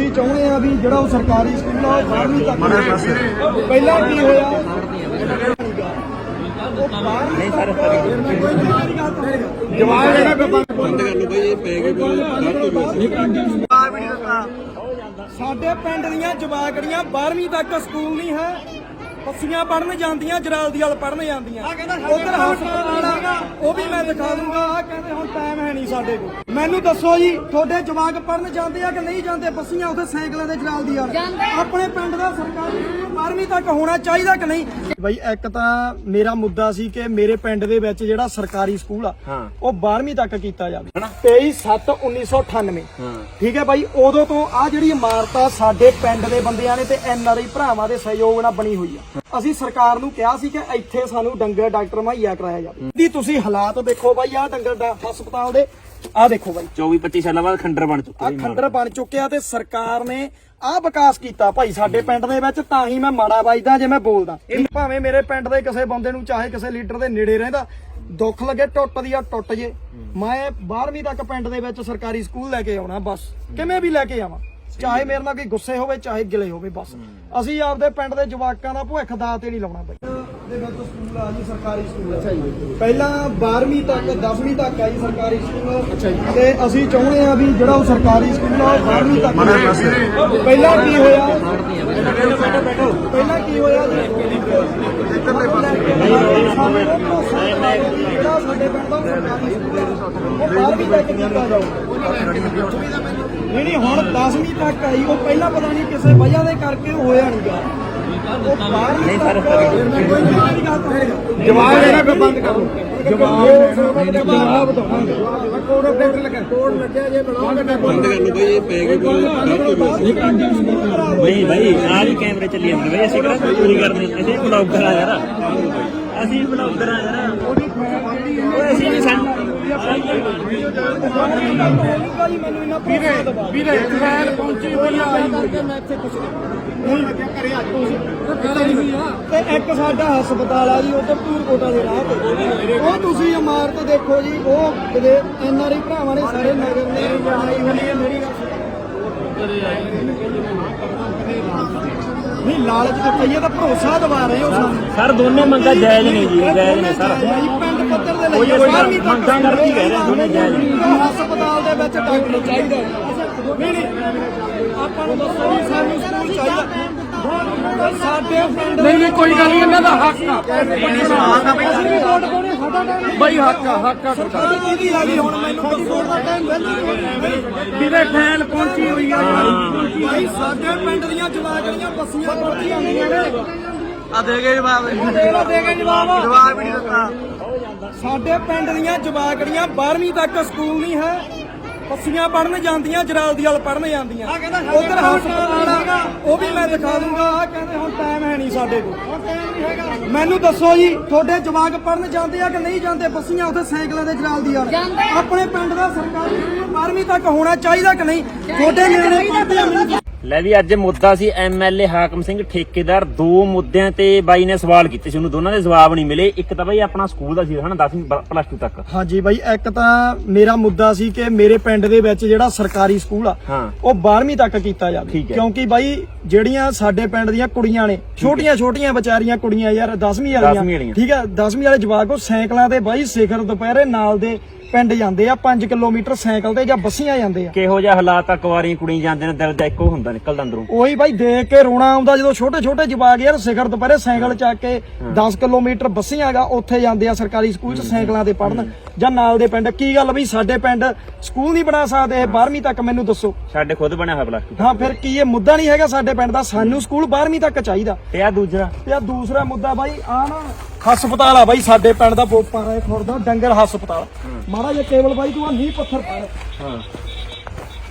ਅਸੀਂ ਚਾਹੁੰਦੇ ਆ ਵੀ ਜਿਹੜਾ ਉਹ ਸਰਕਾਰੀ ਸਕੂਲ ਆ ਉਹ 12ਵੀਂ ਤੱਕ ਪਹਿਲਾਂ ਕੀ ਹੋਇਆ? 12ਵੀਂ ਤੱਕ ਜਵਾਬ ਜਿਹੜਾ ਬੰਦ ਕਰ ਲਓ ਬਈ ਇਹ ਪੈ ਗਏ ਸਾਡੇ ਪਿੰਡ ਦੀਆਂ ਜਵਾਕੜੀਆਂ 12ਵੀਂ ਤੱਕ ਸਕੂਲ ਨਹੀਂ ਹੈ। ਪੱਸੀਆਂ ਪੜਨ ਜਾਂਦੀਆਂ ਜਰਾਲਦੀ ਵਾਲ ਪੜਨ ਜਾਂਦੀਆਂ। ਉਧਰ ਹਸਪਤਾਲ ਆ ਉਹ ਵੀ ਮੈਂ ਦਿਖਾ ਦੂੰਗਾ। ਆ ਕਹਿੰਦੇ ਹੁਣ ਟਾਈਮ ਹੈ ਨਹੀਂ ਸਾਡੇ ਕੋਲ। ਮੈਨੂੰ ਦੱਸੋ ਜੀ ਤੁਹਾਡੇ ਜਵਾਕ ਪੜਨ ਜਾਂਦੇ ਆ ਕਿ ਨਹੀਂ ਜਾਂਦੇ? ਪੱਸੀਆਂ ਉੱਥੇ ਸਾਈਕਲਾਂ ਦੇ ਜਰਾਲਦੀ ਵਾਲ ਆਪਣੇ ਪਿੰਡ ਦਾ ਸਰਕਾਰੀ ਸਕੂਲ 12ਵੀਂ ਤੱਕ ਹੋਣਾ ਚਾਹੀਦਾ ਕਿ ਨਹੀਂ? ਬਈ ਇੱਕ ਤਾਂ ਮੇਰਾ ਮੁੱਦਾ ਸੀ ਕਿ ਮੇਰੇ ਪਿੰਡ ਦੇ ਵਿੱਚ ਜਿਹੜਾ ਸਰਕਾਰੀ ਸਕੂਲ ਆ ਉਹ 12ਵੀਂ ਤੱਕ ਕੀਤਾ ਜਾਵੇ। 23/7/1998 ਠੀਕ ਹੈ ਬਾਈ ਉਦੋਂ ਤੋਂ ਆ ਜਿਹੜੀ ਇਮਾਰਤ ਆ ਸਾਡੇ ਪਿੰਡ ਦੇ ਬੰਦਿਆਂ ਨੇ ਤੇ ਐਨਆਰਆਈ ਭਰਾਵਾਂ ਦੇ ਸਹਿਯੋਗ ਨਾਲ ਬਣੀ ਹੋਈ ਆ। ਅਸੀਂ ਸਰਕਾਰ ਨੂੰ ਕਿਹਾ ਸੀ ਕਿ ਇੱਥੇ ਸਾਨੂੰ ਡੰਗਰ ਡਾਕਟਰ ਮੁਹੱਈਆ ਕਰਾਇਆ ਜਾਵੇ। ਦੀ ਤੁਸੀਂ ਹਾਲਾਤ ਦੇਖੋ ਬਾਈ ਆ ਡੰਗਰ ਦਾ ਹਸਪਤਾਲ ਦੇ ਆ ਦੇਖੋ ਬਾਈ। 24 25 ਸਾਲਾਂ ਬਾਅਦ ਖੰਡਰ ਬਣ ਚੁੱਕਾ ਆ ਖੰਡਰ ਬਣ ਚੁੱਕਿਆ ਤੇ ਸਰਕਾਰ ਨੇ ਆ ਵਿਕਾਸ ਕੀਤਾ ਭਾਈ ਸਾਡੇ ਪਿੰਡ ਦੇ ਵਿੱਚ ਤਾਂ ਹੀ ਮੈਂ ਮਾੜਾ ਵੱਜਦਾ ਜੇ ਮੈਂ ਬੋਲਦਾ। ਭਾਵੇਂ ਮੇਰੇ ਪਿੰਡ ਦੇ ਕਿਸੇ ਬੰਦੇ ਨੂੰ ਚਾਹੇ ਕਿਸੇ ਲੀਡਰ ਦੇ ਨੇੜੇ ਰਹਿੰਦਾ ਦੁੱਖ ਲੱਗੇ ਟੁੱਟਦੀ ਆ ਟੁੱਟ ਜੇ। ਮੈਂ 12ਵੀਂ ਤੱਕ ਪਿੰਡ ਦੇ ਵਿੱਚ ਸਰਕਾਰੀ ਸਕੂਲ ਲੈ ਕੇ ਆਉਣਾ ਬਸ ਕਿਵੇਂ ਵੀ ਲੈ ਕੇ ਆਵਾਂ। ਚਾਹੇ ਮੇਰੇ ਨਾਲ ਕੋਈ ਗੁੱਸੇ ਹੋਵੇ ਚਾਹੇ ਗਿਲੇ ਹੋਵੇ ਬਸ। ਅਸੀਂ ਆਪਦੇ ਪਿੰਡ ਦੇ ਜਵਾਕਾਂ ਦਾ ਭੁੱਖ ਦਾ ਤੇ ਨਹੀਂ ਲਾਉਣਾ ਬਈ। ਦੇ ਵਿੱਚ ਸਕੂਲ ਆ ਜੀ ਸਰਕਾਰੀ ਸਕੂਲ। ਅੱਛਾ ਜੀ। ਪਹਿਲਾਂ 12ਵੀਂ ਤੱਕ 10ਵੀਂ ਤੱਕ ਆ ਜੀ ਸਰਕਾਰੀ ਸਕੂਲ। ਅੱਛਾ ਜੀ। ਤੇ ਅਸੀਂ ਚਾਹੁੰਦੇ ਆ ਵੀ ਜਿਹੜਾ ਉਹ ਸਰਕਾਰੀ ਸਕੂਲ ਆ ਉਹ 12ਵੀਂ ਤੱਕ ਪਹਿਲਾਂ ਕੀ ਹੋਇਆ? ਪਹਿਲਾਂ ਕੀ ਹੋਇਆ ਜੀ? ਜਿਹੜਾ ਸਾਡੇ ਪਿੰਡ ਦਾ ਉਹ ਸਰਕਾਰੀ ਸਕੂਲ ਆ, ਉਹ 12ਵੀਂ ਤੱਕ ਕੀਤਾ ਜਾਊ। ਨਹੀਂ ਨਹੀਂ ਹੁਣ 10ਵੀਂ ਤੱਕ ਆਈ ਉਹ ਪਹਿਲਾਂ ਪਤਾ ਨਹੀਂ ਕਿਸੇ ਵਜ੍ਹਾ ਦੇ ਕਰਕੇ ਹੋਇਆ ਨਹੀਂਗਾ ਉਹ 12ਵੀਂ ਤੱਕ ਜਵਾਬ ਜਿਹੜਾ ਫਿਰ ਬੰਦ ਕਰੋ। ਜਵਾਬ ਜਵਾਬ ਦਵਾਂਗੇ ਕੋਡ ਆਪਰੇਟਰ ਲੱਗਾ। ਕੋਡ ਲੱਗਿਆ ਜੇ ਬਣਾਓਗੇ ਬੰਦ ਕਰ। ਲਓ ਬਈ ਇਹ ਪੈ ਗਏ ਬਈ ਬਈ ਨਾਲ ਹੀ ਕੈਮਰੇ ਚੱਲੀ ਜਾਂਦੇ ਬਈ ਅਸੀਂ ਕਿਹੜਾ ਚੋਰੀ ਕਰਨੀ ਅਸੀਂ ਬਲੌਗਰ ਆ ਯਾਰ। ਅਸੀਂ ਬਲੌਗਰ ਆ ਯਾਰ। ਅਸੀਂ ਵੀ ਸਾਨੂੰ ਵੀਰੇ ਵੀਰੇ ਫੈਨ ਪਹੁੰਚੀ ਹੋਈ ਆ। ਕਰਕੇ ਮੈਂ ਇੱਥੇ ਕੁਛ ਨਹੀਂ ਲੱਗਿਆ ਘਰੇ ਅੱਜ ਤੇ ਇੱਕ ਸਾਡਾ ਹਸਪਤਾਲ ਆ ਜੀ ਉਧਰ ਧੂਰਕੋਟਾ ਦੇ ਰਾਹ ਤੇ। ਉਹ ਤੁਸੀਂ ਇਮਾਰਤ ਦੇਖੋ ਜੀ ਉਹ ਕਿਤੇ ਐਨਆਰਆਈ ਭਰਾਵਾਂ ਨੇ ਸਾਰੇ ਨਗਰ ਨੇ ਬਣਾਈ ਹੋਈ ਹੈ ਮੇਰੀ ਗੱਲ। ਨਹੀਂ ਲਾਲਚ ਤੇ ਪਈਏ ਤਾਂ ਭਰੋਸਾ ਦਵਾ ਰਹੇ ਹੋ ਸਾਨੂੰ। ਸਰ ਦੋਨੇ ਮੰਗਾ ਜਾਇਜ਼ ਨੇ ਜੀ ਜਾਇਜ਼ ਨੇ ਸਰ। ਲਈ ਕੋਈ ਕੋਈ ਬਾਰਵੀਂ ਤੱਕ ਮੰਗਾਂ ਕਰਕੇ ਕਹਿ ਰਹੇ ਦੋਨੇ ਜਾਇਜ਼ ਨੇ ਉਹ ਹਸਪਤਾਲ ਦੇ ਵਿੱਚ ਡਾਕਟਰ ਚਾਹੀਦਾ ਨਹੀਂ ਨਹੀਂ। ਆਪਾਂ ਨੂੰ ਦੱਸੋ ਵੀ ਸਾਨੂੰ ਸਕੂਲ ਚਾਹੀਦਾ। ਸਾਡੇ ਪਿੰਡ ਨਹੀਂ ਨਹੀਂ ਕੋਈ ਗੱਲ ਨਹੀਂ ਇਹਨਾਂ ਦਾ ਹੱਕ ਆ। ਅਸੀਂ ਵੀ ਵੋਟ ਪਾਉਣੀ ਸਾਡਾ ਟਾਈਮ ਬਈ ਹੱਕ ਆ ਹੱਕ ਆ ਸਰਕਾਰ ਆ ਗਈ? ਹੁਣ ਮੈਨੂੰ ਦੱਸੋ ਦਾ ਟਾਈਮ ਵੀਰੇ ਫੈਨ ਪਹੁੰਚੀ ਹੋਈ ਆ ਭਾਈ ਸਾਡੇ ਪਿੰਡ ਦੀਆਂ ਜਵਾਗੜੀਆਂ ਬੱਸੀਆਂ ਪੜਦੀਆਂ ਹੁੰਦੀਆਂ ਨੇ। ਆ ਦੇ ਗਏ ਜਵਾਬ। ਦੇ ਕੇ ਜਵਾਬ। ਜਵਾਬ ਵੀ ਨਹੀਂ ਦਿੱਤਾ। ਸਾਡੇ ਪਿੰਡ ਦੀਆਂ ਜਵਾਕੜੀਆਂ 12ਵੀਂ ਤੱਕ ਸਕੂਲ ਨਹੀਂ ਹੈ। ਪੱਸੀਆਂ ਪੜਨ ਜਾਂਦੀਆਂ ਜਰਾਲਦੀ ਵਾਲ ਪੜਨ ਜਾਂਦੀਆਂ ਉਧਰ ਹਸਪਤਾਲ ਆ ਉਹ ਵੀ ਮੈਂ ਦਿਖਾ ਦੂੰਗਾ। ਆ ਕਹਿੰਦੇ ਹੁਣ ਟਾਈਮ ਹੈ ਨਹੀਂ ਸਾਡੇ ਕੋਲ। ਮੈਨੂੰ ਦੱਸੋ ਜੀ ਤੁਹਾਡੇ ਜਵਾਕ ਪੜਨ ਜਾਂਦੇ ਆ ਕਿ ਨਹੀਂ ਜਾਂਦੇ? ਪੱਸੀਆਂ ਉੱਥੇ ਸਾਈਕਲਾਂ ਦੇ ਜਰਾਲਦੀ ਵਾਲ ਆਪਣੇ ਪਿੰਡ ਦਾ ਸਰਕਾਰੀ ਸਕੂਲ 12ਵੀਂ ਤੱਕ ਹੋਣਾ ਚਾਹੀਦਾ ਕਿ ਨਹੀਂ? ਤੁਹਾਡੇ ਨਿਆਣੇ ਪੜਦੇ ਆ ਮੈਨੂੰ ਲੈ ਵੀ ਅੱਜ ਮੁੱਦਾ ਸੀ ਐਮਐਲਏ ਹਾਕਮ ਸਿੰਘ ਠੇਕੇਦਾਰ ਦੋ ਮੁੱਦਿਆਂ ਤੇ ਬਾਈ ਨੇ ਸਵਾਲ ਕੀਤੇ ਸੀ ਉਹਨੂੰ ਦੋਨਾਂ ਦੇ ਜਵਾਬ ਨਹੀਂ ਮਿਲੇ ਇੱਕ ਤਾਂ ਬਾਈ ਆਪਣਾ ਸਕੂਲ ਦਾ ਸੀ ਹਨਾ 10ਵੀਂ ਪਲੱਸ 2 ਤੱਕ ਹਾਂਜੀ ਬਾਈ ਇੱਕ ਤਾਂ ਮੇਰਾ ਮੁੱਦਾ ਸੀ ਕਿ ਮੇਰੇ ਪਿੰਡ ਦੇ ਵਿੱਚ ਜਿਹੜਾ ਸਰਕਾਰੀ ਸਕੂਲ ਆ। ਉਹ 12ਵੀਂ ਤੱਕ ਕੀਤਾ ਜਾਵੇ। ਕਿਉਂਕਿ ਬਾਈ ਜਿਹੜੀਆਂ ਸਾਡੇ ਪਿੰਡ ਦੀਆਂ ਕੁੜੀਆਂ ਨੇ ਛੋਟੀਆਂ ਛੋਟੀਆਂ ਵਿਚਾਰੀਆਂ ਕੁੜੀਆਂ ਯਾਰ 10ਵੀਂ ਦਸਵੀਂ ਵਾਲੀਆਂ। ਠੀਕ ਹੈ 10ਵੀਂ ਵਾਲੇ ਜਵਾਕ ਉਹ ਸਾਈਕਲਾਂ ਤੇ ਬਾਈ ਸਿਖਰ ਦੁਪਹਿਰੇ ਨਾਲ ਦੇ ਪਿੰਡ ਜਾਂਦੇ ਆ 5 ਕਿਲੋਮੀਟਰ ਸਾਈਕਲ ਤੇ ਜਾਂ ਬੱਸੀਆਂ ਜਾਂਦੇ ਆ। ਕਿਹੋ ਜਿਹਾ ਹਾਲਾਤ ਆ? ਕੁਆਰੀਆਂ ਕੁੜੀਆਂ ਜਾਂਦੇ ਨੇ ਦਿਲ ਦਾ ਇੱਕੋ ਹੁੰਦਾ ਨਿਕਲਦਾ ਅੰਦਰੋਂ। ਉਹੀ ਬਾਈ ਦੇਖ ਕੇ ਰੋਣਾ ਆਉਂਦਾ ਜਦੋਂ ਛੋਟੇ ਛੋਟੇ ਜਵਾਕ ਯਾਰ ਸਿਖਰ ਦੁਪਹਿਰੇ ਸਾਈਕਲ ਚੱਕ ਕੇ 10 ਕਿਲੋਮੀਟਰ ਬੱਸੀਆਂ ਹੈਗਾ ਉੱਥੇ ਜਾਂਦੇ ਆ ਸਰਕਾਰੀ ਸਕੂਲ ਚ ਸਾਈਕਲਾਂ ਤੇ ਪੜਨ ਜਾਂ ਨਾਲ ਦੇ ਪਿੰਡ। ਕੀ ਗੱਲ ਬਈ ਸਾਡੇ ਪਿੰਡ ਸਕੂਲ ਨਹੀਂ ਬਣਾ ਸਕਦੇ ਇਹ 12ਵੀਂ ਤੱਕ ਮੈਨੂੰ ਦੱਸੋ। ਸਾਡੇ ਖੁਦ ਬਣਿਆ ਹੋਇਆ ਪਲੱਸ 2 ਹਾਂ ਫਿਰ ਕੀ ਇਹ ਮੁੱਦਾ ਨਹੀਂ ਹੈਗਾ ਸਾਡੇ ਪਿੰਡ ਦਾ? ਸਾਨੂੰ ਸਕੂਲ 12ਵੀਂ ਤੱਕ ਚਾਹੀਦਾ। ਤੇ ਆ ਦੂਜਾ? ਤੇ ਆ ਦੂਸਰਾ ਮੁੱਦਾ ਬਾਈ ਆ ਨਾ ਹਸਪਤਾਲ ਆ ਬਾਈ ਸਾਡੇ ਪਿੰਡ ਦਾ ਬੋਪਾ ਰਾਏ ਖੁਰਦਾ ਡੰਗਰ ਹਸਪਤਾਲ। ਮਾੜਾ ਜਿਹਾ ਕੇਵਲ ਬਾਈ ਤੂੰ ਆ ਨੀਂਹ ਪੱਥਰ ਹਾਂ।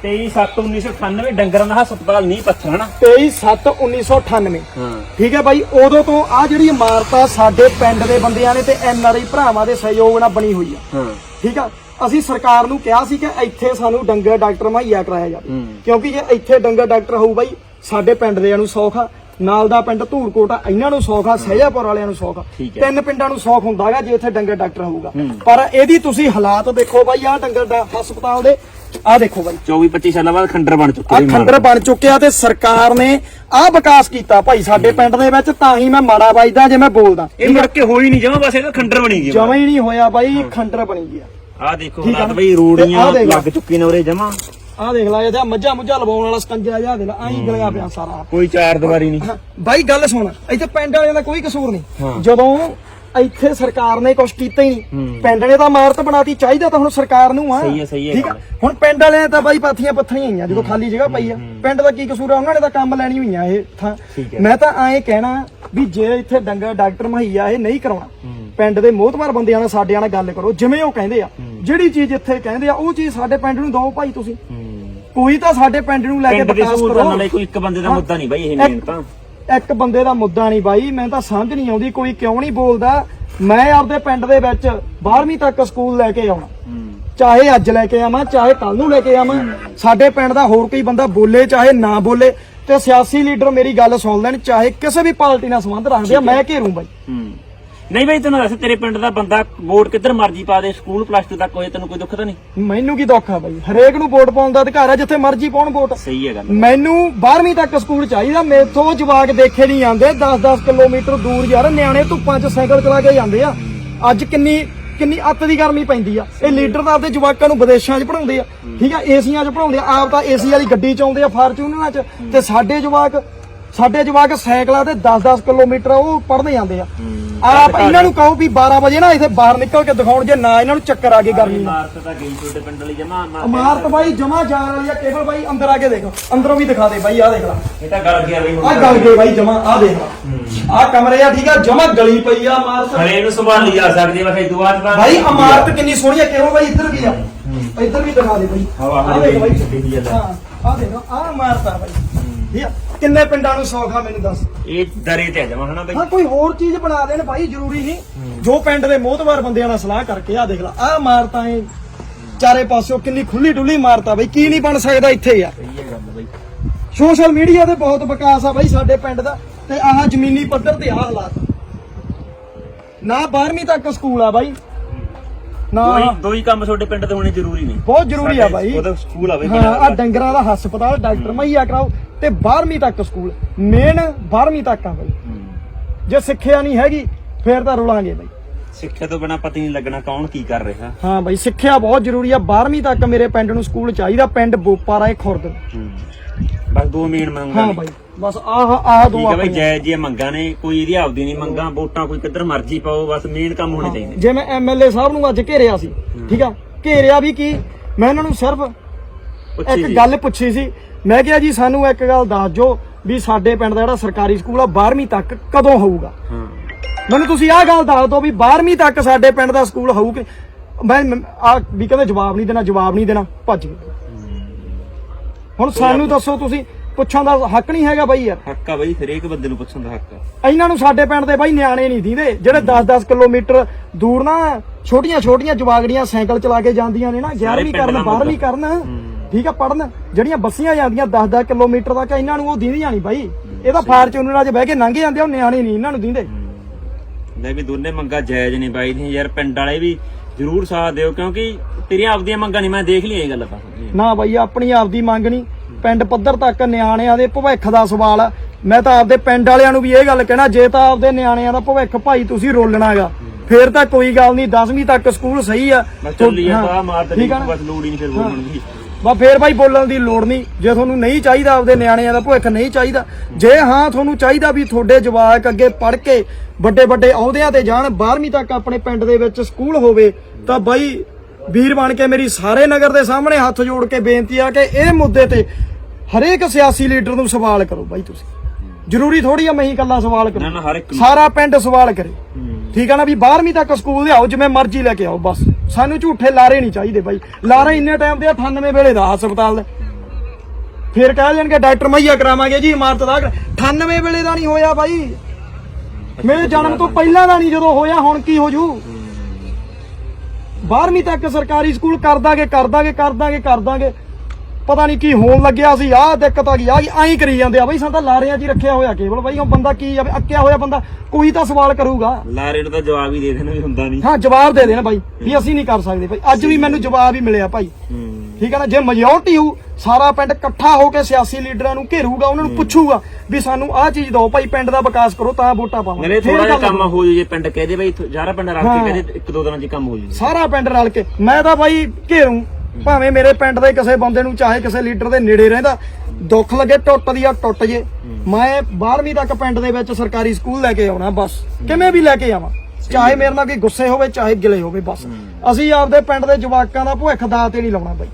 23/7/1998 ਡੰਗਰਾਂ ਦਾ ਹਸਪਤਾਲ ਨਹੀਂ ਪੱਥਰ ਹਨਾ? 23/7/1998 ਹਾਂ। ਠੀਕ ਹੈ ਬਾਈ ਉਦੋਂ ਤੋਂ ਆ ਜਿਹੜੀ ਇਮਾਰਤ ਆ ਸਾਡੇ ਪਿੰਡ ਦੇ ਬੰਦਿਆਂ ਨੇ ਤੇ ਐਨਆਰਆਈ ਭਰਾਵਾਂ ਦੇ ਸਹਿਯੋਗ ਨਾਲ ਬਣੀ ਹੋਈ ਆ। ਹਾਂ। ਠੀਕ ਆ ਅਸੀਂ ਸਰਕਾਰ ਨੂੰ ਕਿਹਾ ਸੀ ਕਿ ਇੱਥੇ ਸਾਨੂੰ ਡੰਗਰ ਡਾਕਟਰ ਮੁਹੱਈਆ ਕਰਾਇਆ ਜਾਵੇ। ਕਿਉਂਕਿ ਜੇ ਇੱਥੇ ਡੰਗਰ ਡਾਕਟਰ ਹੋਊ ਬਾਈ ਸਾਡੇ ਪਿੰਡ ਦੇ ਨੂੰ ਸੌਖ ਆ। ਨਾਲ ਦਾ ਪਿੰਡ ਧੂੜਕੋਟ ਆ ਇਹਨਾਂ ਨੂੰ ਸੌਖ ਆ ਸਹਿਜਾਪੁਰ ਵਾਲਿਆਂ ਨੂੰ ਸੌਖ ਆ। ਠੀਕ ਹੈ। ਤਿੰਨ ਪਿੰਡਾਂ ਨੂੰ ਸੌਖ ਹੁੰਦਾਗਾ ਜੇ ਇੱਥੇ ਡੰਗਰ ਡਾਕਟਰ ਹੋਊਗਾ। ਪਰ ਇਹਦੀ ਤੁਸੀਂ ਹਾਲਾਤ ਦੇਖੋ ਬਾਈ ਆਹ ਡੰਗਰ ਦਾ ਹਸਪਤਾਲ ਦੇ ਆ ਦੇਖੋ ਬਾਈ। 24 25 ਸਾਲਾਂ ਬਾਅਦ ਖੰਡਰ ਬਣ ਚੁੱਕੇ ਆ ਖੰਡਰ ਬਣ ਚੁੱਕਿਆ ਤੇ ਸਰਕਾਰ ਨੇ ਆ ਵਿਕਾਸ ਕੀਤਾ ਭਾਈ ਸਾਡੇ ਪਿੰਡ ਦੇ ਵਿੱਚ ਤਾਂ ਹੀ ਮੈਂ ਮਾੜਾ ਵੱਜਦਾ ਜੇ ਮੈਂ ਬੋਲਦਾ। ਇਹ ਮੁੜ ਕੇ ਹੋਈ ਨਹੀਂ ਜਮਾ ਬਸ ਇਹ ਤਾਂ ਖੰਡਰ ਬਣੀ ਗਈ ਜਮਾ ਹੀ ਨਹੀਂ ਹੋਇਆ ਬਾਈ ਖੰਡਰ ਬਣੀ ਗਿਆ। ਆ ਦੇਖੋ ਠੀਕ ਆ ਹਾਲਾਤ ਨਾ? ਬਈ ਤੇ ਰੂੜੀਆਂ ਆਹ ਦੇਖ ਲੈ। ਲੱਗ ਚੁੱਕੀ ਨੇ ਉਰੇ ਜਮਾ। ਆ ਦੇਖ ਲੈ ਇਹਦਾ ਮੱਝਾਂ ਮੁੱਝਾਂ ਲਵਾਉਣ ਵਾਲਾ ਸਕੰਜਾ ਜਿਹਾ ਦੇ ਲੈ ਆਹੀਂ ਗਲਿਆ ਪਿਆ ਸਾਰਾ। ਕੋਈ ਚਾਰ ਦੀਵਾਰੀ ਨਹੀਂ। ਬਾਈ ਗੱਲ ਸੁਣ ਇੱਥੇ ਪਿੰਡ ਵਾਲਿਆਂ ਦਾ ਕੋਈ ਕਸੂਰ ਨਹੀਂ। ਜਦੋਂ ਇੱਥੇ ਸਰਕਾਰ ਨੇ ਕੁਝ ਕੀਤਾ ਹੀ ਨਹੀਂ। ਪਿੰਡ ਨੇ ਤਾਂ ਇਮਾਰਤ ਬਣਾਤੀ ਚਾਹੀਦਾ ਤਾਂ ਹੁਣ ਸਰਕਾਰ ਨੂੰ ਆ। ਸਹੀ ਹੈ, ਸਹੀ ਹੈ ਠੀਕ ਆ? ਗੱਲ। ਹੁਣ ਪਿੰਡ ਵਾਲਿਆਂ ਨੇ ਤਾਂ ਬਾਈ ਪਾਥੀਆਂ ਪੱਥਰੀਆਂ ਆਈਆਂ ਜਦੋਂ ਖਾਲੀ ਜਗ੍ਹਾ ਪਈ ਆ। ਪਿੰਡ ਦਾ ਕੀ ਕਸੂਰ ਆ? ਉਹਨਾਂ ਨੇ ਤਾਂ ਕੰਮ ਲੈਣੀ ਹੋਈਆਂ ਇਹ ਥਾਂ। ਮੈਂ ਤਾਂ ਐਂ ਕਹਿਣਾ ਵੀ ਜੇ ਇੱਥੇ ਡੰਗਰ ਡਾਕਟਰ ਮਹਈਆ ਇਹ ਨਹੀਂ ਕਰਾਉਣਾ ਪਿੰਡ ਦੇ ਮੋਹਤਵਾਰ ਬੰਦਿਆਂ ਨਾਲ ਸਾਡਿਆਂ ਨਾਲ ਗੱਲ ਕਰੋ ਜਿਵੇਂ ਉਹ ਕਹਿੰਦੇ ਆ। ਜਿਹੜੀ ਚੀਜ਼ ਇੱਥੇ ਕਹਿੰਦੇ ਆ ਉਹ ਚੀਜ਼ ਸਾਡੇ ਪਿੰਡ ਨੂੰ ਦਿਓ ਭਾਈ ਤੁਸੀਂ। ਕੋਈ ਤਾਂ ਸਾਡੇ ਪਿੰਡ ਨੂੰ ਲੈ ਕੇ ਪਿੰਡ ਦੇ ਵਿਕਾਸ ਸਹੂਲਤਾਂ ਕਰੋ। ਨਾਲੇ ਕੋਈ ਇੱਕ ਬੰਦੇ ਦਾ ਹਾਂ। ਮੁੱਦਾ ਨਹੀਂ ਬਾਈ ਇਹ ਮੇਨ ਇੱਕ- ਤਾਂ। ਇੱਕ ਬੰਦੇ ਦਾ ਮੁੱਦਾ ਨਹੀਂ ਬਾਈ ਮੈਂ ਤਾਂ ਸਮਝ ਨਹੀਂ ਆਉਂਦੀ ਕੋਈ ਕਿਉਂ ਨਹੀਂ ਬੋਲਦਾ। ਮੈਂ ਆਪਦੇ ਪਿੰਡ ਦੇ ਵਿੱਚ 12ਵੀਂ ਤੱਕ ਸਕੂਲ ਲੈ ਕੇ ਆਉਣਾ। ਚਾਹੇ ਅੱਜ ਲੈ ਕੇ ਆਵਾਂ ਚਾਹੇ ਕੱਲ ਨੂੰ ਲੈ ਕੇ ਆਵਾਂ ਸਾਡੇ ਪਿੰਡ ਦਾ ਹੋਰ ਕੋਈ ਬੰਦਾ ਬੋਲੇ ਚਾਹੇ ਨਾ ਬੋਲੇ ਤੇ ਸਿਆਸੀ ਲੀਡਰ ਮੇਰੀ ਗੱਲ ਸੁਣ ਲੈਣ ਚਾਹੇ ਕਿਸੇ ਵੀ ਪਾਰਟੀ ਨਾਲ ਸੰਬੰਧ ਰੱਖਦੇ ਆ ਮੈਂ ਘੇਰੂ ਬਾਈ। ਹੂੰ। ਨਹੀਂ ਬਾਈ ਤੈਨੂੰ ਦੱਸ ਤੇਰੇ ਪਿੰਡ ਦਾ ਬੰਦਾ ਵੋਟ ਕਿੱਧਰ ਮਰਜ਼ੀ ਪਾ ਦੇ ਸਕੂਲ ਪਲੱਸ 2 ਤੱਕ ਹੋਏ ਤੈਨੂੰ ਕੋਈ ਦੁੱਖ ਤਾਂ ਨਹੀਂ? ਮੈਨੂੰ ਕੀ ਦੁੱਖ ਆ ਬਾਈ? ਹਰੇਕ ਨੂੰ ਵੋਟ ਪਾਉਣ ਦਾ ਅਧਿਕਾਰ ਆ ਜਿੱਥੇ ਮਰਜ਼ੀ ਪਾਉਣ ਵੋਟ। ਸਹੀ ਹੈ ਗੱਲ। ਮੈਨੂੰ 12ਵੀਂ ਤੱਕ ਸਕੂਲ ਚਾਹੀਦਾ ਮੇਥੋਂ ਜਵਾਕ ਦੇਖੇ ਨਹੀਂ ਜਾਂਦੇ 10-10 ਕਿਲੋਮੀਟਰ ਦੂਰ ਯਾਰ ਨਿਆਣੇ ਧੁੱਪਾਂ 'ਚ ਸਾਈਕਲ ਚਲਾ ਕੇ ਜਾਂਦੇ ਆ। ਅੱਜ ਕਿੰਨੀ ਕਿੰਨੀ ਅੱਤ ਦੀ ਗਰਮੀ ਪੈਂਦੀ ਆ। ਇਹ ਲੀਡਰ ਤਾਂ ਆਪਦੇ ਜਵਾਕਾਂ ਨੂੰ ਵਿਦੇਸ਼ਾਂ 'ਚ ਪੜਾਉਂਦੇ ਆ ਠੀਕ ਆ ਏਸੀਆਂ 'ਚ ਪੜਾਉਂਦੇ ਆ ਆਪ ਤਾਂ ਏਸੀ ਵਾਲੀ ਗੱਡੀ 'ਚ ਆਉਂਦੇ ਆ ਫਾਰਚੂਨਰਾਂ 'ਚ। ਤੇ ਸਾਡੇ ਜਵਾਕ ਸਾਡੇ ਜਵਾਕ ਸਾਈਕਲਾਂ ਤੇ 10-10 ਕਿਲੋਮੀਟਰ ਉਹ ਪੜਨ ਜਾਂਦੇ ਆ। ਆਪ ਇਹਨਾਂ ਨੂੰ ਕਹੋ ਵੀ 12 ਵਜੇ ਨਾ ਇੱਥੇ ਬਾਹਰ ਨਿਕਲ ਕੇ ਦਿਖਾਉਣ ਜੇ ਨਾ ਇਹਨਾਂ ਨੂੰ ਚੱਕਰ ਆ ਗਏ ਗਰਮੀ ਨਾਲ ਇਮਾਰਤ ਤਾਂ ਗਈ ਤੁਹਾਡੇ ਪਿੰਡ ਵਾਲੀ ਜਮਾ ਇਮਾਰਤ ਬਾਈ ਜਮਾ ਜਾਣ ਵਾਲੀ ਆ ਕੇਵਲ ਬਾਈ ਅੰਦਰ ਆ ਕੇ ਦੇਖ ਅੰਦਰੋਂ ਵੀ ਦਿਖਾ ਦੇ ਬਾਈ ਆ ਦੇਖ ਲੈ। ਇਹ ਤਾਂ ਗਲ ਗਿਆ ਬਈ ਆ ਗਲ ਗਏ ਬਾਈ ਜਮਾ ਆ ਦੇਖ ਲੈ। ਆ ਕਮਰੇ ਆ ਠੀਕ ਆ ਜਮਾ ਗਲੀ ਪਈ ਆ ਇਮਾਰਤ ਹਰੇ ਨੂੰ ਸੰਭਾਲੀ ਜਾ ਸਕਦੀ ਵੈਸੇ ਦੁਆ ਤਾਂ ਬਾਈ ਇਮਾਰਤ ਕਿੰਨੀ ਸੋਹਣੀ ਆ ਕਿਹੋ ਬਾਈ ਇੱਧਰ ਵੀ ਆ। ਇੱਧਰ ਵੀ ਦਿਖਾ ਦੇ ਬਾਈ। ਹਵਾ ਆਹ ਹਰੀ ਦੇਖ ਬਾਈ। ਛੱਡੀ ਦੀ ਆ। ਹਾਂ ਆ ਦੇਖ ਆ ਇਮਾਰਤ ਆ ਬਾਈ। ਠੀਕ ਆ? ਕਿੰਨੇ ਪਿੰਡਾਂ ਨੂੰ ਸੌਖ ਆ ਮੈਨੂੰ ਦੱਸ। ਇਹ ਦਰੇ ਤੇ ਆ ਜਮਾ ਹਨਾ ਬਈ। ਹਾਂ ਕੋਈ ਹੋਰ ਚੀਜ਼ ਬਣਾ ਦੇਣ ਭਾਈ ਜ਼ਰੂਰੀ ਨਹੀਂ। ਜੋ ਪਿੰਡ ਦੇ ਮੋਹਤਵਾਰ ਬੰਦਿਆਂ ਨਾਲ ਸਲਾਹ ਕਰਕੇ ਆ ਦੇਖ ਲੈ ਆ ਇਮਾਰਤਾਂ ਇਹ ਚਾਰੇ ਪਾਸਿਓਂ ਕਿੰਨੀ ਖੁੱਲੀ ਡੁੱਲੀ ਇਮਾਰਤ ਆ ਬਈ ਕੀ ਨਹੀਂ ਬਣ ਸਕਦਾ ਇੱਥੇ ਆ ਸਹੀ ਹੈ ਗੱਲ ਬਈ। ਸੋਸ਼ਲ ਮੀਡੀਆ ਤੇ ਬਹੁਤ ਵਿਕਾਸ ਆ ਬਾਈ ਸਾਡੇ ਪਿੰਡ ਦਾ ਤੇ ਆਹ ਜ਼ਮੀਨੀ ਪੱਧਰ ਤੇ ਆਹ ਹਾਲਾਤ। ਨਾ 12ਵੀਂ ਤੱਕ ਸਕੂਲ ਆ ਬਾਈ। ਨਾ ਦੋਈ ਦੋਈ ਕੰਮ ਤੁਹਾਡੇ ਪਿੰਡ ਤੇ ਹੋਣੇ ਜ਼ਰੂਰੀ ਨੇ। ਬਹੁਤ ਜ਼ਰੂਰੀ ਆ ਸਾਡੇ ਬਾਈ। ਉਹਦਾ ਸਕੂਲ ਆਵੇ ਹਾਂ ਆ ਡੰਗਰਾਂ ਦਾ ਹਸਪਤਾਲ ਡਾਕਟਰ ਮਈਆ ਕਰਾਓ। ਤੇ 12ਵੀਂ ਤੱਕ ਸਕੂਲ। ਮੇਨ 12ਵੀਂ ਤੱਕ ਆ ਬਾਈ। ਜੇ ਸਿੱਖਿਆ ਨਹੀਂ ਹੈਗੀ ਫੇਰ ਤਾਂ ਰੁਲਾਂਗੇ ਬਾਈ। ਸਿੱਖਿਆ ਤੋਂ ਬਿਨਾ ਪਤਾ ਨਹੀਂ ਲੱਗਣਾ ਕੌਣ ਕੀ ਕਰ ਰਿਹਾ। ਹਾਂ ਬਾਈ ਸਿੱਖਿਆ ਬਹੁਤ ਜ਼ਰੂਰੀ ਆ। 12ਵੀਂ ਤੱਕ ਮੇਰੇ ਪਿੰਡ ਨੂੰ ਸਕੂਲ ਚਾਹੀਦਾ ਪਿੰਡ ਬੋਪਾ ਰਾਏ ਖੁਰਦ। ਬਸ ਦੋ ਮੇਨ ਮੰਗਾਂ ਹਾਂ। ਬਾਈ ਬਸ ਆਹ ਆਹ ਦੋ ਠੀਕ ਹੈ ਬਈ। ਜੈ ਜੀ ਮੰਗਾਂ ਨੇ ਕੋਈ ਇਹਦੀ ਆਪਦੀ ਨਹੀਂ ਮੰਗਾਂ ਵੋਟਾਂ ਕੋਈ ਕਿੱਧਰ ਮਰਜ਼ੀ ਪਾਓ ਬਸ ਮੇਨ ਕੰਮ ਹੋਣੇ ਚਾਹੀਦੇ। ਜੇ ਮੈਂ ਐਮਐਲਏ ਸਾਹਿਬ ਨੂੰ ਅੱਜ ਘੇਰਿਆ ਸੀ ਠੀਕ ਆ ਘੇਰਿਆ ਵੀ ਕੀ? ਮੈਂ ਇਹਨਾਂ ਨੂੰ ਸਿਰਫ ਇੱਕ। ਗੱਲ ਪੁੱਛੀ ਸੀ ਮੈਂ ਕਿਹਾ ਜੀ ਸਾਨੂੰ ਇੱਕ ਗੱਲ ਦੱਸ ਜੋ ਵੀ ਸਾਡੇ ਪਿੰਡ ਦਾ ਜਿਹੜਾ ਸਰਕਾਰੀ ਸਕੂਲ ਆ 12ਵੀਂ ਤੱਕ ਕਦੋਂ ਹੋਊਗਾ? ਹਾਂ। ਮੈਨੂੰ ਤੁਸੀਂ ਆਹ ਗੱਲ ਦੱਸ ਦਿਓ ਵੀ 12ਵੀਂ ਤੱਕ ਸਾਡੇ ਪਿੰਡ ਦਾ ਸਕੂਲ ਹੋਊ ਕਿ ਮੈਂ ਆ ਵੀ ਕਹਿੰਦੇ ਜਵਾਬ ਨਹੀਂ ਦੇਣਾ ਜਵਾਬ ਨਹੀਂ ਦੇਣਾ ਭੱਜ ਗਏ। ਹੁਣ ਸਾਨੂੰ ਦੱਸੋ ਤੁਸੀਂ ਪੁੱਛਣ ਦਾ ਹੱਕ ਨਹੀਂ ਹੈਗਾ ਬਾਈ ਯਾਰ। ਹੱਕ ਆ ਬਈ ਹਰੇਕ ਬੰਦੇ ਨੂੰ ਪੁੱਛਣ ਦਾ ਹੱਕ ਆ। ਇਹਨਾਂ ਨੂੰ ਸਾਡੇ ਪਿੰਡ ਦੇ ਬਾਈ ਨਿਆਣੇ ਨਹੀਂ ਦੀਂਦੇ ਜਿਹੜੇ 10-10 ਕਿਲੋਮੀਟਰ ਦੂਰ ਨਾ ਛੋਟੀਆਂ-ਛੋਟੀਆਂ ਜਵਾਗੜੀਆਂ ਸਾਈਕਲ ਚਲਾ ਕੇ ਜਾਂਦੀਆਂ ਨੇ ਨਾ 11ਵੀਂ ਪਿੰਡ ਕਰਨ ਦਾ 12ਵੀਂ ਮੁੱਦਾ। ਕਰਨ। ਠੀਕ ਆ ਪੜਨ ਜਿਹੜੀਆਂ ਬੱਸੀਆਂ ਜਾਂਦੀਆਂ 10-10 ਕਿਲੋਮੀਟਰ ਤੱਕ ਇਹਨਾਂ ਨੂੰ ਉਹ ਦੀਂਦੀਆਂ ਨਹੀਂ ਬਾਈ। ਇਹ ਤਾਂ ਫਾਰਚੂਨਰਾਂ 'ਚ ਬਹਿ ਕੇ ਲੰਘ ਜਾਂਦੇ ਉਹ ਨਿਆਣੇ ਨਹੀਂ ਇਹਨਾਂ ਨੂੰ ਦੀਂਦੇ। ਲੈ ਵੀ ਦੋਨੇ ਮੰਗਾਂ ਜਾਇਜ਼ ਨੇ ਬਾਈ ਦੀਆਂ। ਯਾਰ ਪਿੰਡ ਵਾਲੇ ਵੀ ਜ਼ਰੂਰ ਸਾਥ ਦਿਓ ਕਿਉਂਕਿ ਤੇਰੀਆਂ ਆਪਦੀਆਂ ਮੰਗਾਂ ਨਹੀਂ ਮੈਂ ਦੇਖ ਲਈ ਇਹ ਗੱਲ ਤਾਂ। ਨਾ ਬਾਈ ਆਪਣੀ ਆਪਦੀ ਮੰਗ ਨਹੀਂ। ਪਿੰਡ ਪੱਧਰ ਤੱਕ ਨਿਆਣਿਆਂ ਦੇ ਭਵਿੱਖ ਦਾ ਸਵਾਲ ਆ। ਮੈਂ ਤਾਂ ਆਪਦੇ ਪਿੰਡ ਵਾਲਿਆਂ ਨੂੰ ਵੀ ਇਹ ਗੱਲ ਕਹਿਣਾ ਜੇ ਤਾਂ ਆਪਦੇ ਨਿਆਣਿਆਂ ਦਾ ਭਵਿੱਖ ਭਾਈ ਤੁਸੀਂ ਰੋਲਣਾਗਾ ਫੇਰ ਤਾਂ ਕੋਈ ਗੱਲ ਨਹੀਂ 10ਵੀਂ ਤੱਕ ਸਕੂਲ ਸਹੀ ਆ। ਠੀਕ ਆ? ਬਸ ਲੋੜ ਹੀ ਨਹੀਂ ਫਿਰ ਬੋਲਣ ਦੀ। ਬਾ ਫੇਰ ਬਾਈ ਬੋਲਣ ਦੀ ਲੋੜ ਨਹੀਂ। ਜੇ ਤੁਹਾਨੂੰ ਨਹੀਂ ਚਾਹੀਦਾ ਆਪਦੇ ਨਿਆਣਿਆਂ ਦਾ ਭਵਿੱਖ ਨਹੀਂ ਚਾਹੀਦਾ ਜੇ ਹਾਂ ਤੁਹਾਨੂੰ ਚਾਹੀਦਾ ਵੀ ਤੁਹਾਡੇ ਜਵਾਕ ਅੱਗੇ ਪੜ੍ਹ ਕੇ ਵੱਡੇ ਵੱਡੇ ਅਹੁਦਿਆਂ ਤੇ ਜਾਣ 12ਵੀਂ ਤੱਕ ਆਪਣੇ ਪਿੰਡ ਦੇ ਵਿੱਚ ਸਕੂਲ ਹੋਵੇ ਤਾਂ ਬਾਈ ਵੀਰ ਬਣ ਕੇ ਮੇਰੀ ਸਾਰੇ ਨਗਰ ਦੇ ਸਾਹਮਣੇ ਹੱਥ ਜੋੜ ਕੇ ਬੇਨਤੀ ਆ ਕਿ ਇਹ ਮੁੱਦੇ ਤੇ ਹਰੇਕ ਸਿਆਸੀ ਲੀਡਰ ਨੂੰ ਸਵਾਲ ਕਰੋ ਬਾਈ ਤੁਸੀਂ। ਜ਼ਰੂਰੀ ਥੋੜੀ ਆ ਮੈਂ ਹੀ ਇਕੱਲਾ ਸਵਾਲ ਕਰੂੰ। ਸਾਰਾ ਪਿੰਡ ਸਵਾਲ ਕਰੇ। ਠੀਕ ਆ ਨਾ ਵੀ 12ਵੀਂ ਤੱਕ ਸਕੂਲ ਆਓ ਜਿਵੇਂ ਮਰਜ਼ੀ ਲੈ ਕੇ ਆਓ ਬਸ। ਸਾਨੂੰ ਝੂਠੇ ਲਾਰੇ ਨਹੀਂ ਚਾਹੀਦੇ ਬਾਈ। ਲਾਰਾ ਇੰਨੇ ਟਾਈਮ ਦੇ ਆ, 98 ਵੇਲੇ ਦਾ ਹਸਪਤਾਲ ਦੇ। ਫਿਰ ਕਹਿ ਦੇਣਗੇ ਡਾਕਟਰ ਮਈਆ ਕਰਾਵਾਂਗੇ ਜੀ ਇਮਾਰਤ ਦਾ 98 ਵੇਲੇ ਦਾ ਨਹੀਂ ਹੋਇਆ ਬਾਈ। ਮੇਰੇ ਜਨਮ ਤੋਂ ਪਹਿਲਾਂ ਦਾ ਨਹੀਂ ਜਦੋਂ ਹੋਇਆ ਹੁਣ ਕੀ ਹੋ ਜੂ? 12ਵੀਂ ਤੱਕ ਸਰਕਾਰੀ ਸਕੂਲ ਕਰ ਦਾਂਗੇ ਕਰ ਦਾਂਗੇ ਕਰ ਦਾਂਗੇ ਕਰ ਦਾਂਗੇ। ਪਤਾ ਨਹੀਂ ਕੀ ਹੋਣ ਲੱਗਿਆ ਸੀ ਆਹ ਦਿੱਕਤ ਆ ਗਈ ਆ ਗਈ ਐਂ ਕਰੀ ਜਾਂਦੇ ਆ ਬਈ ਸਾਨੂੰ ਤਾਂ ਲਾਰਿਆਂ 'ਚ ਹੀ ਰੱਖਿਆ ਹੋਇਆ ਕੇਵਲ ਬਈ ਉਹ ਬੰਦਾ ਕੀ ਜਾਵੇ ਅੱਕਿਆ ਹੋਇਆ ਬੰਦਾ ਕੋਈ ਤਾਂ ਸਵਾਲ ਕਰੂਗਾ। ਲਾਰੇ ਨੂੰ ਤਾਂ ਜਵਾਬ ਹੀ ਦੇ ਦੇਣਾ ਵੀ ਹੁੰਦਾ ਨਹੀਂ ਹਾਂ ਜਵਾਬ ਦੇ ਦੇਣਾ ਭਾਈ ਵੀ ਅਸੀਂ ਨਹੀਂ ਕਰ ਸਕਦੇ ਭਾਈ ਅੱਜ ਵੀ ਮੈਨੂੰ ਜਵਾਬ ਹੀ ਮਿਲਿਆ ਭਾਈ। ਠੀਕ ਹੈ ਨਾ ਜੇ ਮੈਜੋਰਟੀ ਹੋ ਸਾਰਾ ਪਿੰਡ ਇਕੱਠਾ ਹੋ ਕੇ ਸਿਆਸੀ ਲੀਡਰਾਂ ਨੂੰ ਘੇਰੂਗਾ ਉਹਨਾਂ ਨੂੰ ਪੁੱਛੂਗਾ ਵੀ ਸਾਨੂੰ ਆਹ ਚੀਜ਼ ਦਿਓ ਭਾਈ ਪਿੰਡ ਦਾ ਵਿਕਾਸ ਕਰੋ ਤਾਂ ਵੋਟਾਂ ਪਾਵਾਂਗੇ। ਮੇਰੇ ਥੋੜਾ ਜਿਹਾ ਕੰਮ ਹੋ ਜੇ ਪਿੰਡ ਕਹਦੇ ਬਈ ਸਾਰਾ ਪਿੰਡ ਰਲ। ਕੇ ਕਹਦੇ ਇੱਕ ਦੋ ਦਿਨਾਂ 'ਚ ਕੰਮ ਹੋ ਜੇ ਸਾਰਾ ਪਿੰਡ ਰਲ ਕੇ। ਮੈਂ ਤਾਂ ਬਾਈ ਘੇਰੂ। ਭਾਵੇਂ ਮੇਰੇ ਪਿੰਡ ਦੇ ਕਿਸੇ ਬੰਦੇ ਨੂੰ ਚਾਹੇ ਕਿਸੇ ਲੀਡਰ ਦੇ ਨੇੜੇ ਰਹਿੰਦਾ ਦੁੱਖ ਲੱਗੇ ਟੁੱਟਦੀ ਆ ਟੁੱਟ ਜੇ। ਮੈਂ 12ਵੀਂ ਤੱਕ ਪਿੰਡ ਦੇ ਵਿੱਚ ਸਰਕਾਰੀ ਸਕੂਲ ਲੈ ਕੇ ਆਉਣਾ ਬਸ। ਕਿਵੇਂ ਵੀ ਲੈ ਕੇ ਆਵਾਂ। ਚਾਹੇ ਮੇਰੇ ਨਾਲ ਕੋਈ ਗੁੱਸੇ ਹੋਵੇ ਚਾਹੇ ਗਿਲੇ ਹੋਵੇ ਬਸ। ਅਸੀਂ ਆਪਦੇ ਪਿੰਡ ਦੇ ਜਵਾਕਾਂ ਦਾ ਭੁੱਖ ਦਾ ਤੇ ਨਹੀਂ ਲਾਉਣਾ ਬਾਈ।